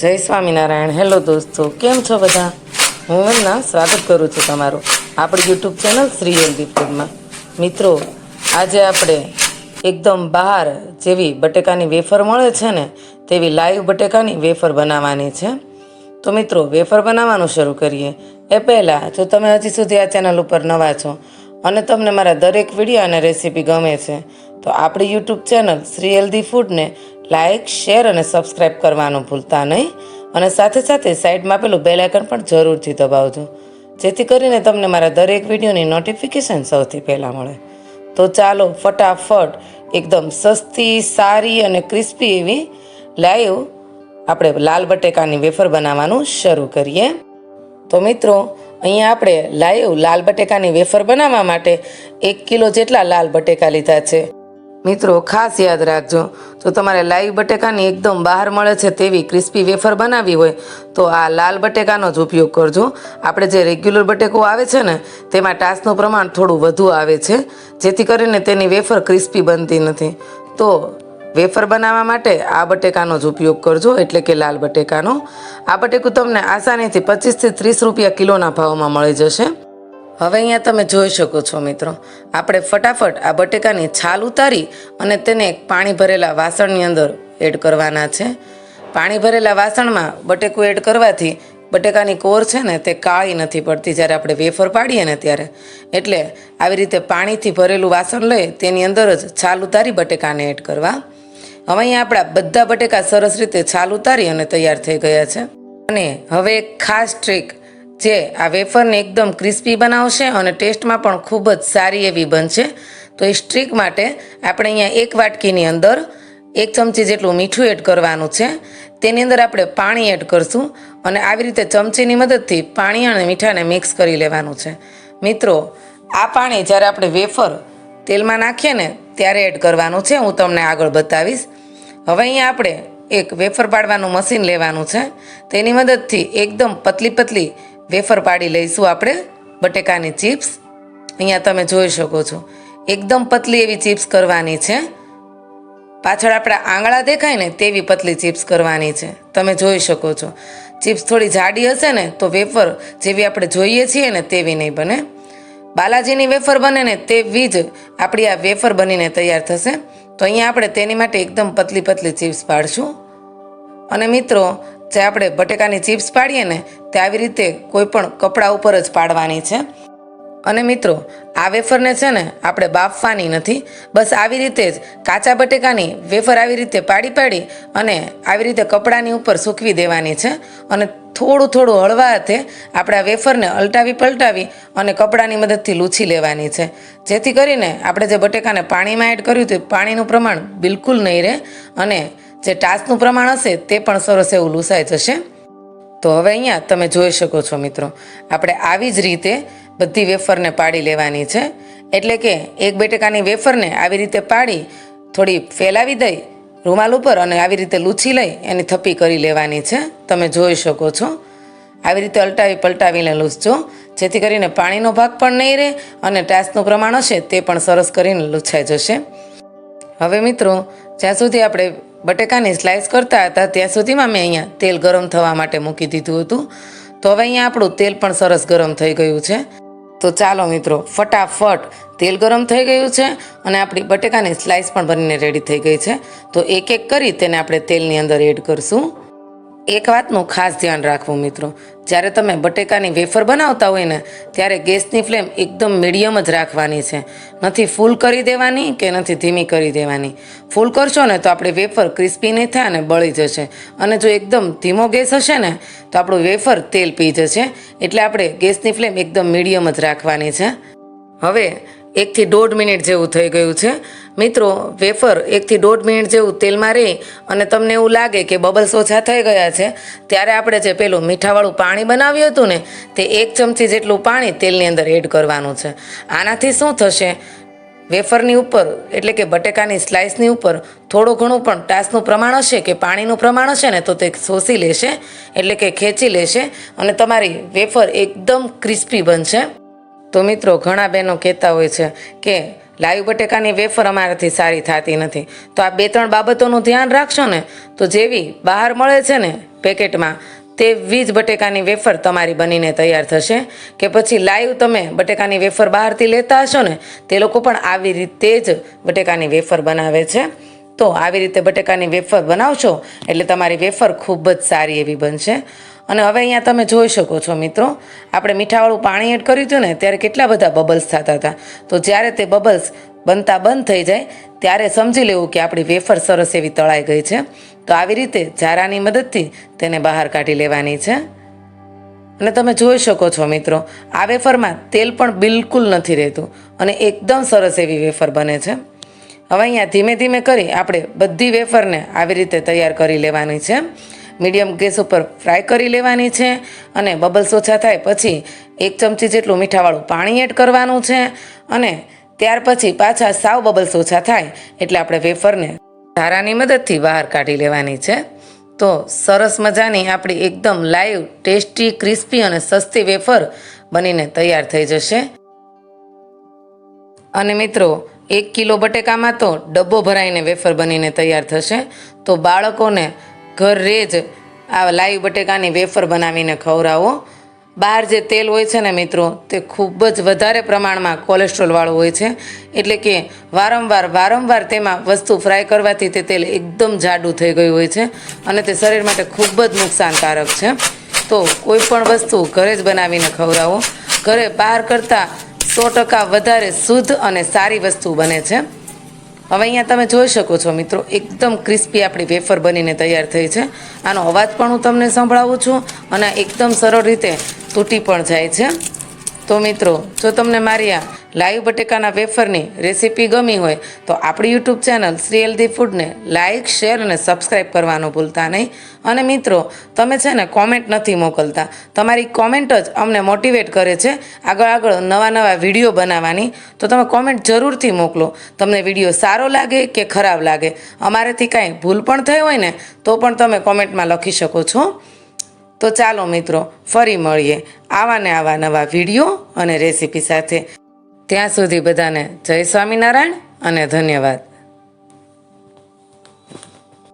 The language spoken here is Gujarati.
જય સ્વામિનારાયણ. હેલો દોસ્તો, કેમ છો બધા? હું એમના સ્વાગત કરું છું તમારું. આપણી યુટ્યુબ ચેનલ શ્રી હેલ્દી ફૂડમાં મિત્રો, આજે આપણે એકદમ બહાર જેવી બટેકાની વેફર મળે છે ને, તેવી લાઈવ બટેકાની વેફર બનાવવાની છે. તો મિત્રો, વેફર બનાવવાનું શરૂ કરીએ. એ પહેલાં, જો તમે હજી સુધી આ ચેનલ ઉપર નવા છો અને તમને મારા દરેક વીડિયો અને રેસીપી ગમે છે, તો આપણી યુટ્યુબ ચેનલ શ્રી હેલ્ધી ફૂડને લાઇક શેર અને સબસ્ક્રાઈબ કરવાનું ભૂલતા નહીં. અને સાથે સાથે સાઈડમાં પેલું બેલ આઇકન પણ જરૂરથી દબાવજો. જેથી કરીને તમને મારા દરેક વિડીયોની નોટિફિકેશન સૌથી પહેલાં મળે. તો ચાલો ફટાફટ એકદમ સસ્તી, સારી અને ક્રિસ્પી એવી લાઈવ આપણે લાલ બટેકાની વેફર બનાવવાનું શરૂ કરીએ. તો મિત્રો, અહીંયા આપણે લાઈવ લાલ બટેકાની વેફર બનાવવા માટે એક કિલો જેટલા લાલ બટેકા લીધા છે. મિત્રો, ખાસ યાદ રાખજો, જો તમારે લાઈવ બટેકાની એકદમ બહાર મળે છે તેવી ક્રિસ્પી વેફર બનાવવી હોય, તો આ લાલ બટેકાનો જ ઉપયોગ કરજો. આપણે જે રેગ્યુલર બટેકો આવે છે ને, તેમાં ટાસનું પ્રમાણ થોડું વધુ આવે છે, જેથી કરીને તેની વેફર ક્રિસ્પી બનતી નથી. તો વેફર બનાવવા માટે આ બટેકાનો જ ઉપયોગ કરજો, એટલે કે લાલ બટેકાનો. આ બટેકું તમને આસાનીથી પચીસથી ત્રીસ રૂપિયા કિલોના ભાવમાં મળી જશે. હવે અહીંયા તમે જોઈ શકો છો મિત્રો. આપણે ફટાફટ આ બટેકાની છાલ ઉતારી અને તેને એક પાણી ભરેલા વાસણની અંદર એડ કરવાના છે. પાણી ભરેલા વાસણમાં બટેકું એડ કરવાથી બટેકાની કોર છે ને તે કાળી નથી પડતી જ્યારે આપણે વેફર પાડીએ ને ત્યારે. એટલે આવી રીતે પાણીથી ભરેલું વાસણ લઈ તેની અંદર જ છાલ ઉતારી બટેકાને એડ કરવા. હવે અહીંયા આપણા બધા બટેકા સરસ રીતે છાલ ઉતારી અને તૈયાર થઈ ગયા છે. અને હવે એક ખાસ ટ્રીક જે આ વેફરને એકદમ ક્રિસ્પી બનાવશે અને ટેસ્ટમાં પણ ખૂબ જ સારી એવી બનશે. તો એ સ્ટ્રીક માટે આપણે અહીંયા એક વાટકીની અંદર એક ચમચી જેટલું મીઠું એડ કરવાનું છે. તેની અંદર આપણે પાણી એડ કરશું અને આવી રીતે ચમચીની મદદથી પાણી અને મીઠાને મિક્સ કરી લેવાનું છે. મિત્રો, આ પાણી જ્યારે આપણે વેફર તેલમાં નાખીએ ને ત્યારે એડ કરવાનું છે. હું તમને આગળ બતાવીશ. હવે અહીંયા આપણે એક વેફર પાડવાનું મશીન લેવાનું છે. તેની મદદથી એકદમ પતલી પતલી વેફર પાડી લઈશું આપણે બટેકાની ચિપ્સ. અહીંયા તમે જોઈ શકો છો. એકદમ પતલી એવી ચિપ્સ કરવાની છે. પાછળ આપણા આંગળા દેખાય ને તેવી પતલી ચિપ્સ કરવાની છે. તમે જોઈ શકો છો. ચિપ્સ થોડી જાડી હશે ને તો વેફર જેવી આપણે જોઈએ છીએ ને તેવી નહીં બને. બાલાજીની વેફર બને ને તેવી જ આપણી આ વેફર બનીને તૈયાર થશે. તો અહીંયા આપણે તેની માટે એકદમ પતલી પતલી ચિપ્સ પાડશું. અને મિત્રો જે આપણે બટેકાની ચિપ્સ પાડીએ ને, તે આવી રીતે કોઈ પણ કપડા ઉપર જ પાડવાની છે. અને મિત્રો, આ વેફરને છે ને, આપણે બાફવાની નથી. બસ આવી રીતે જ કાચા બટેકાની વેફર આવી રીતે પાડી પાડી અને આવી રીતે કપડાની ઉપર સૂકવી દેવાની છે. અને થોડું થોડું હળવા હાથે આપણે આ વેફરને અલટાવી પલટાવી અને કપડાની મદદથી લૂછી લેવાની છે. જેથી કરીને આપણે જે બટેકાને પાણીમાં એડ કર્યું હતું પાણીનું પ્રમાણ બિલકુલ નહીં રહે અને જે ટાસનું પ્રમાણ હશે તે પણ સરસ એવું લૂસાઈ જશે. તો હવે અહીંયા તમે જોઈ શકો છો મિત્રો, આપણે આવી જ રીતે બધી વેફરને પાડી લેવાની છે. એટલે કે એક બેટકાની વેફરને આવી રીતે પાડી, થોડી ફેલાવી દઈ, રૂમાલ ઉપર અને આવી રીતે લૂછી લઈ એની થપ્પી કરી લેવાની છે. તમે જોઈ શકો છો. આવી રીતે અલટાવી પલટાવીને લૂછજો જેથી કરીને પાણીનો ભાગ પણ નહીં રહે અને ટાસનું પ્રમાણ હશે તે પણ સરસ કરીને લૂછાઈ જશે. હવે મિત્રો, જ્યાં સુધી આપણે બટેકાની સ્લાઇસ કરતા હતા, ત્યાં સુધીમાં મેં અહીંયા તેલ ગરમ થવા માટે મૂકી દીધું હતું. તો હવે અહીંયા આપણું તેલ પણ સરસ ગરમ થઈ ગયું છે. તો ચાલો મિત્રો, ફટાફટ તેલ ગરમ થઈ ગયું છે અને આપણી બટેકાની સ્લાઇસ પણ બનીને રેડી થઈ ગઈ છે. તો એક એક કરી તેને આપણે તેલની અંદર એડ કરશું. એક વાતનું ખાસ ધ્યાન રાખવું, મિત્રો. જ્યારે તમે બટેકાની વેફર બનાવતા હોય ને, ત્યારે ગેસની ફ્લેમ એકદમ મીડિયમ જ રાખવાની છે. નથી ફૂલ કરી દેવાની કે નથી ધીમી કરી દેવાની. ફૂલ કરશો ને, તો આપણે વેફર ક્રિસ્પી નહીં થાય અને બળી જશે. અને જો એકદમ ધીમો ગેસ હશે ને, તો આપણું વેફર તેલ પી જશે. એટલે આપણે ગેસની ફ્લેમ એકદમ મીડિયમ જ રાખવાની છે. હવે એકથી દોઢ મિનિટ જેવું થઈ ગયું છે. મિત્રો, વેફર એકથી દોઢ મિનિટ જેવું તેલમાં રહે અને તમને એવું લાગે કે બબલ્સ ઓછા થઈ ગયા છે, ત્યારે આપણે જે પેલું મીઠાવાળું પાણી બનાવ્યું હતું ને, તે એક ચમચી જેટલું પાણી તેલની અંદર એડ કરવાનું છે. આનાથી શું થશે? વેફરની ઉપર, એટલે કે બટેકાની સ્લાઇસની ઉપર, થોડું ઘણું પણ ટાસનું પ્રમાણ હશે કે પાણીનું પ્રમાણ હશે ને, તો તે શોષી લેશે, એટલે કે ખેંચી લેશે અને તમારી વેફર એકદમ ક્રિસ્પી બનશે. તો મિત્રો, ઘણા બહેનો કહેતા હોય છે કે લાઈવ બટેકાની વેફર અમારાથી સારી થતી નથી. તો આ બે ત્રણ બાબતોનું ધ્યાન રાખશો ને, તો જેવી બહાર મળે છે ને પેકેટમાં, તેવી જ બટેકાની વેફર તમારી બનીને તૈયાર થશે. કે પછી લાઈવ તમે બટેકાની વેફર બહારથી લેતા હશો ને, તે લોકો પણ આવી રીતે જ બટેકાની વેફર બનાવે છે. તો આવી રીતે બટેકાની વેફર બનાવશો, એટલે તમારી વેફર ખૂબ જ સારી એવી બનશે. અને હવે અહીંયા તમે જોઈ શકો છો મિત્રો, આપણે મીઠાવાળું પાણી એડ કર્યું હતું ને, ત્યારે કેટલા બધા બબલ્સ થતા હતા. તો જ્યારે તે બબલ્સ બનતા બંધ થઈ જાય, ત્યારે સમજી લેવું કે આપણી વેફર સરસ એવી તળાઈ ગઈ છે. તો આવી રીતે ઝારાની મદદથી તેને બહાર કાઢી લેવાની છે. અને તમે જોઈ શકો છો મિત્રો, આ વેફરમાં તેલ પણ બિલકુલ નથી રહેતું અને એકદમ સરસ એવી વેફર બને છે. હવે અહીંયા ધીમે ધીમે કરી આપણે બધી વેફરને આવી રીતે તૈયાર કરી લેવાની છે. મીડિયમ ગેસ ઉપર ફ્રાય કરી લેવાની છે અને બબલ્સ ઓછા થાય પછી એક ચમચી જેટલું મીઠાવાળું પાણી એડ કરવાનું છે અને ત્યાર પછી પાછા સાવ બબલ્સ ઓછા થાય એટલે આપણે વેફરને ધારાની મદદથી બહાર કાઢી લેવાની છે. તો સરસ મજાની આપણી એકદમ લાઈવ, ટેસ્ટી, ક્રિસ્પી અને સસ્તી વેફર બનીને તૈયાર થઈ જશે. અને મિત્રો, એક કિલો બટેકામાં તો ડબ્બો ભરાઈને વેફર બનીને તૈયાર થશે. તો બાળકોને ઘરે જ આ લાઈવ બટેકાની વેફર બનાવીને ખવડાવો. બહાર જે તેલ હોય છે ને મિત્રો, તે ખૂબ જ વધારે પ્રમાણમાં કોલેસ્ટ્રોલવાળું હોય છે. એટલે કે વારંવાર વારંવાર તેમાં વસ્તુ ફ્રાય કરવાથી તે તેલ એકદમ જાડું થઈ ગયું હોય છે અને તે શરીર માટે ખૂબ જ નુકસાનકારક છે. તો કોઈ પણ વસ્તુ ઘરે જ બનાવીને ખવડાવો. ઘરે બહાર કરતાં સો ટકા વધારે શુદ્ધ અને સારી વસ્તુ બને છે. હવે અહીંયા તમે જોઈ શકો છો મિત્રો, એકદમ ક્રિસ્પી આપણી વેફર બનીને તૈયાર થઈ છે. આનો અવાજ પણ હું તમને સંભળાવું છું અને એકદમ સરળ રીતે તૂટી પણ જાય છે. તો મિત્રો, જો તમને મારી આ લાઈવ બટેકાના વેફરની રેસીપી ગમી હોય તો આપણી યુટ્યુબ ચેનલ શ્રી હેલ્ધી ફૂડને લાઇક શેર અને સબસ્ક્રાઈબ કરવાનું ભૂલતા નહીં. અને મિત્રો, તમે છે ને કોમેન્ટ નથી મોકલતા. તમારી કોમેન્ટ જ અમને મોટિવેટ કરે છે. આગળ આગળ નવા નવા વીડિયો બનાવવાની. તો તમે કોમેન્ટ જરૂરથી મોકલો. તમને વીડિયો સારો લાગે કે ખરાબ લાગે? અમારેથી કાંઈ ભૂલ પણ થઈ હોય ને, તો પણ તમે કોમેન્ટમાં લખી શકો છો. તો ચાલો મિત્રો, ફરી મળીએ આવા ને આવા નવા વીડિયો અને રેસીપી સાથે. ત્યાં સુધી બધાને જય સ્વામિનારાયણ અને ધન્યવાદ.